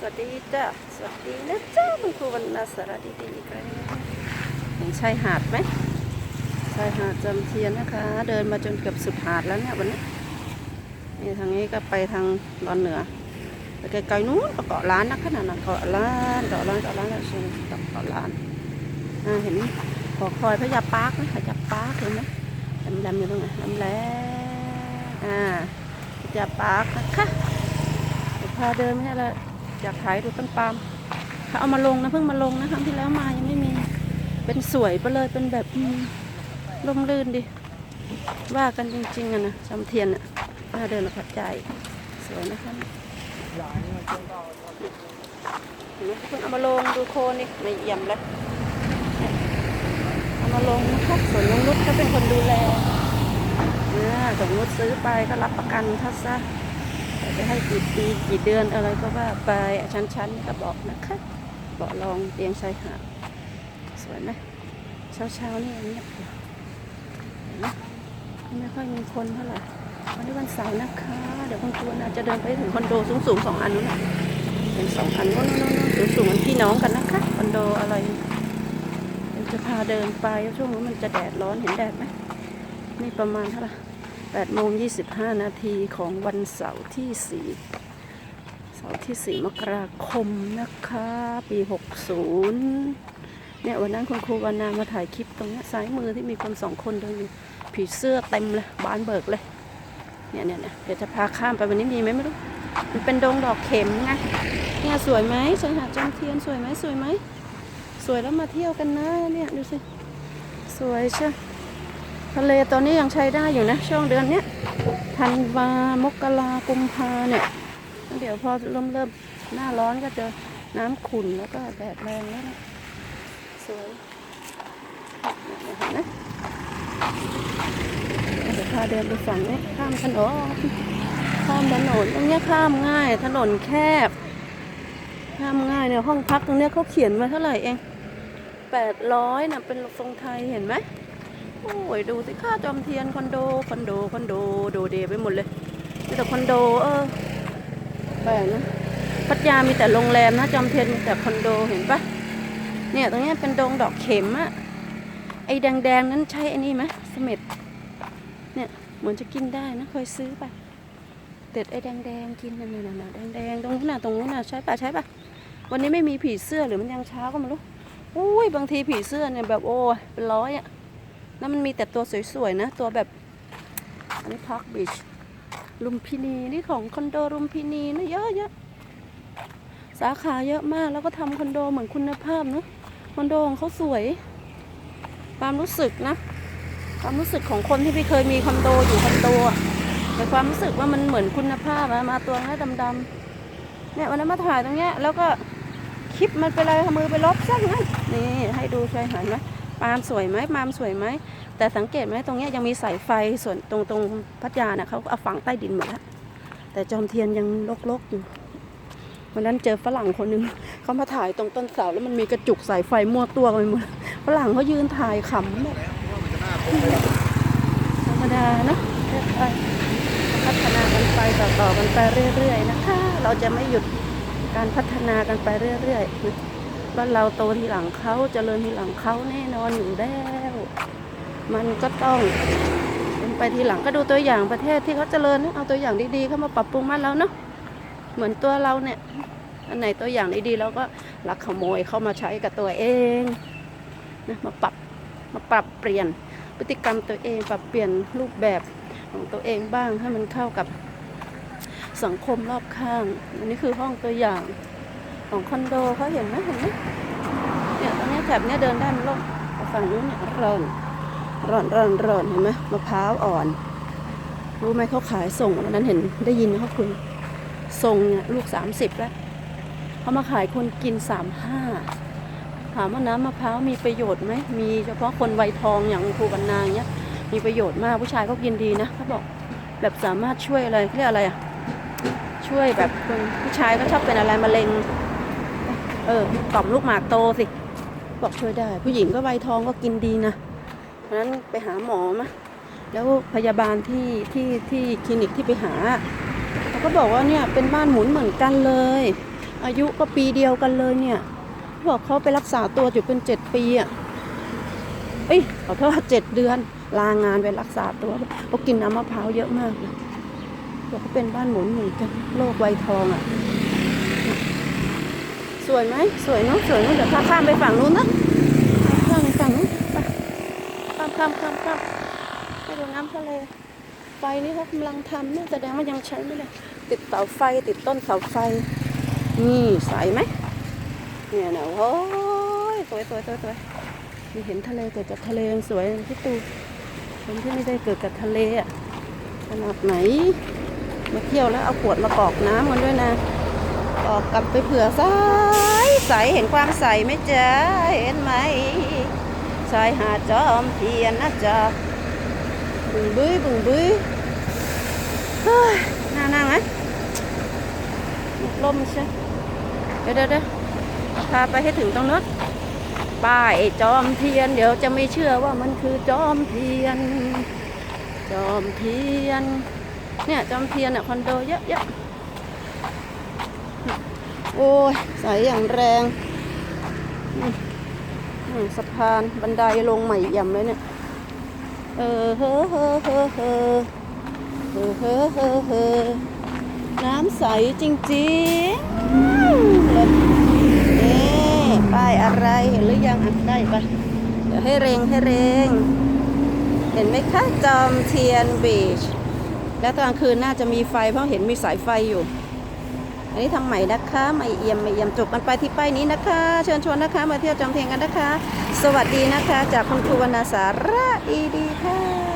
สวัสดีจ้ะสวัสดีนะจ้าคุณครูวรรณสารดีดีอีกแล้วเห็นชายหาดไหมชายหาดจำเทียนนะคะ เดินมาจนเกือบสุดหาดแล้วเนี่ยวันนี้นี่ทางนี้ก็ไปทางตอนเหนือไปไกลๆนู้นเกาะล้านนะขนาดนั้นเกาะล้านเกาะล้านเกาะล้านแล้วชมเกาะล้านเห็นหอคอยพระยาปาร์คไหมพระยาปาร์คเห็นไหมแหลมๆอยู่ตรงไหนแหลมๆอ่าพระยาปาร์คนะคะพาเดินไม่ใช่ละ อยากถ่ายดูต้นปาล์มเขาเอามาลงนะเพิ่งมาลงนะครั้งที่แล้วมายังไม่มี เป็นสวยไปเลยเป็นแบบอืมร่มรื่นดิ ว่ากันจริงๆอะนะจำเทียนอะน่าเดินมาพัดใจ สวยนะคะเห็นไหมเพิ่งเอามาลงดูโคนนี่ไม่เยี่ยมแล้วเอามาลงนะคะส่วนน้องนุชเขาเป็นคนดูแลอ่าสมมติซื้อไปก็รับประกันถ้าซะ จะให้กี่ปีกี่เดือนอะไรก็ว่าไปชั้นๆก็บอกนะคะบอกลองเตียงชายหาดสวยไหมเช้าๆนี่เงียบอยู่นไหมไม่ค่อยมีคนเท่าไหร่วันนี้วันเสาร์นะคะ เดี๋ยวคุณครูน่าจะเดินไปถึงคอนโดสูงๆสองอันนู้นน่ะเป็นสองอันนู้นนู้นสูงๆมันพี่น้องกันนะคะคอนโดอะไรจะพาเดินไปช่วงนี้มันจะแดดร้อนเห็นแดดไหมนี่ประมาณเท่าไหร่ 8โมง25 นาทีของวันเสาร์ที่ 4 เสาร์ที่ 4 มกราคมนะคะ ปี 60 เนี่ยวันนั้นคุณครูวรรณามาถ่ายคลิปตรงนี้ซ้ายมือที่มีคนสองคนเดินอยู่ผีเสื้อเต็มเลย บานเบิกเลยเนี่ยเนี่ยเนี่ยเดี๋ยวจะพาข้ามไปวันนี้มีไหมไม่รู้ มันเป็นดงดอกเข็มไงเนี่ยสวยไหมชายหาดจอมเทียนสวยไหมสวยไหม สวยแล้วมาเที่ยวกันนะเนี่ยดูสิ สวยใช่ ทะเลตอนนี้ยังใช้ได้อยู่นะ ช่วงเดือนเนี้ยธันวามกรากุมภาเนี่ย เดี๋ยวพอเริ่มเริ่มหน้าร้อนก็จะน้ำขุ่นแล้วก็แดดแรงแล้วนะสวยเห็นไหมเดี๋ยวพาเดินไปฝั่งนี้ข้ามถนนข้ามถนนตรงนี้ข้ามง่ายถนนแคบ ข้ามง่ายเนี่ยห้องพักตรงนี้เขาเขียนมาเท่าไหร่เองแปดร้อยนะเป็นทรงไทยเห็นไหม โอ้ยดูสิค่าจอมเทียนคอนโดคอนโดคอนโดโดเดไปหมดเลยมีแต่คอนโดเออแปลกนะพัทยามีแต่โรงแรมนะจอมเทียนมีแต่คอนโดเห็นปะเนี่ยตรงเนี้ยเป็นดงดอกเข็มอะไอ้แดงๆนั้นใช่ไอ้นี่ไหมเสม็ดเนี่ยเหมือนจะกินได้นะเคยซื้อไปเด็ดไอ้แดงๆกินนั่นน่ะน่ะแดงๆตรงนู้นน่ะตรงนู้นน่ะใช่ปะใช่ปะวันนี้ไม่มีผีเสื้อหรือมันยังเช้าก็ไม่รู้อุ้ยบางทีผีเสื้อเนี่ยแบบโอ้ยเป็นร้อยอะ แล้วมันมีแต่ตัวสวยๆนะ ตัวแบบ อันนี้พาร์คบีชลุมพินีนี่ของคอนโดลุมพินีนะเยอะเยะสาขาเยอะมากแล้วก็ทำคอนโดเหมือนคุณภาพเนอะคอนโดของเขาสวย ความรู้สึกนะ ความรู้สึกของคนที่ไม่เคยมีคอนโดอยู่คอนโดแต่ความรู้สึกว่ามันเหมือนคุณภาพอะมาตัวง่ายดำๆเนี่ยวันนั้นมาถ่ายตรงเนี้ยแล้วก็คลิปมันไปเลยเอามือไปลบซะงั้นนี่ให้ดูชายหาดไหม ปาล์มสวยไหมปาล์มสวยไหม แต่สังเกตไหมตรงนี้ยังมีสายไฟส่วนตรงตรงพัทยาน่ะเขาเอาฝังใต้ดินหมดแล้วแต่จอมเทียนยังลกๆอยู่วันนั้นเจอฝรั่งคนหนึ่งเขามาถ่ายตรงต้นเสาแล้วมันมีกระจุกสายไฟมั่วตัวไปหมดฝรั่งเขายืนถ่ายขำแบบธรรมดาเรื่อยไปพัฒนากันไปต่อๆกันไปเรื่อยๆนะคะ เราจะไม่หยุดการพัฒนากันไปเรื่อยๆ ว่านเราโตทีหลังเขาเจริญทีหลังเขาแน่นอนอยู่แล้วมันก็ต้องเป็นไปทีหลังก็ดูตัวอย่างประเทศที่เขาเจริญนะเอาตัวอย่างดีๆเข้ามาปรับปรุงมานแล้วเนาะเหมือนตัวเราเนี่ยอันไหนตัวอย่างดีๆเราก็ลักขโมยเข้ามาใช้กับตัวเองนะมาปรับมาปรับเปลี่ยนพฤติกรรมตัวเองปรับเปลี่ยนรูปแบบของตัวเองบ้างให้มันเข้ากับสังคมรอบข้าง อันนี้คือห้องตัวอย่าง ของคอนโดเขาเห็นไหมเห็นไหมเนี่ยตรงนี้แถบเนี้ยเดินได้มันร่มแต่ฝั่งนู้นเนี่ยร้อนร้อนร้อนร้อนเห็นไหมมะพร้าวอ่อน รู้ไหมเขาขายส่งวันนั้นเห็นได้ยินเขาคุยส่งเนี่ยลูกสามสิบแล้วเขามาขายคนกินสามห้าถามว่าน้ำมะพร้าวมีประโยชน์ไหมมีเฉพาะคนวัยทองอย่างครูบรรณาเนี้ยมีประโยชน์มากผู้ชายเขากินดีนะเขาบอกแบบสามารถช่วยอะไรเรียกอะไรอะช่วยแบบผู้ชายก็ชอบเป็นอะไรมะเร็ง เออต่อมลูกหมากโตสิ บอกช่วยได้ ผู้หญิงก็ใบทองก็กินดีนะ เพราะฉะนั้นไปหาหมอมาแล้วพยาบาลที่ที่ที่คลินิกที่ไปหาเขาก็บอกว่าเนี่ยเป็นบ้านหมุนเหมือนกันเลย อายุก็ปีเดียวกันเลยเนี่ยบอกเขาไปรักษาตัวอยู่เป็นเจ็ดปีอะเอ้ยขอโทษเจ็ดเดือน ลางานไปรักษาตัวเขากินน้ำมะพร้าวเยอะมากเลยบอกเขาเป็นบ้านหมุนเหมือนกันโรคไวทองอะ สวยไหมสวยเนาะสวยเนาะเดี๋ยวพาข้ามไปฝั่งนู้นนะข้ามไปฝั่งนู้นไปข้ามข้ามข้ามข้ามไปดูน้ำทะเลไฟนี่เขากำลังทำเนี่ยแสดงว่ายังใช้ไม่ได้ติดเสาไฟติดต้นเสาไฟ นี่ใสไหมเนี่ยนะโอ้ยสวยสวยสวยสวยมีเห็นทะเลเกิดจากทะเลสวยพี่ตูคนที่ไม่ได้เกิดกับทะเลอะขนาดไหน มาเที่ยวแล้วเอาขวดมากอกน้ำกันด้วยนะ กรอกกลับไปเผื่อใสใสเห็นความใสไหมจ๊ะเห็นไหมชายหาดจอมเทียนนะจ๊ะบึงบึ้ยบึงบึ้ยเฮ้ยน่านั่งไหมลมใช่เดี๋ยวเดี๋ยวพาไปให้ถึงตรงนู้นป้ายจอมเทียน เดี๋ยวจะไม่เชื่อว่ามันคือจอมเทียน จอมเทียน เนี่ยจอมเทียนอะคอนโดเยอะเยอะ โอ้ยใสอย่างแรงสะพานบันไดลงใหม่ย่ำเลยเนี่ยเออเฮ้อเฮ้อเฮ้อเฮ้อเฮ้อเฮ้อเฮ้อเฮ้อน้ำใสจริงๆเลยนี่ป้ายอะไรเห็นหรือยังอะใกล้ปะเดี๋ยวให้เร่งให้เร่ง เห็นไหมคะจอมเทียนบีช แล้วตอนกลางคืนน่าจะมีไฟเพราะเห็นมีสายไฟอยู่ อันนี้ทำใหม่นะคะไม่เอี่ยมไม่เอี่ยมจบกันไปที่ป้ายนี้นะคะ เชิญชวนนะคะมาเที่ยวจอมเทียนกันนะคะ สวัสดีนะคะ จากคุณครูวรรณสาระดีดีค่ะ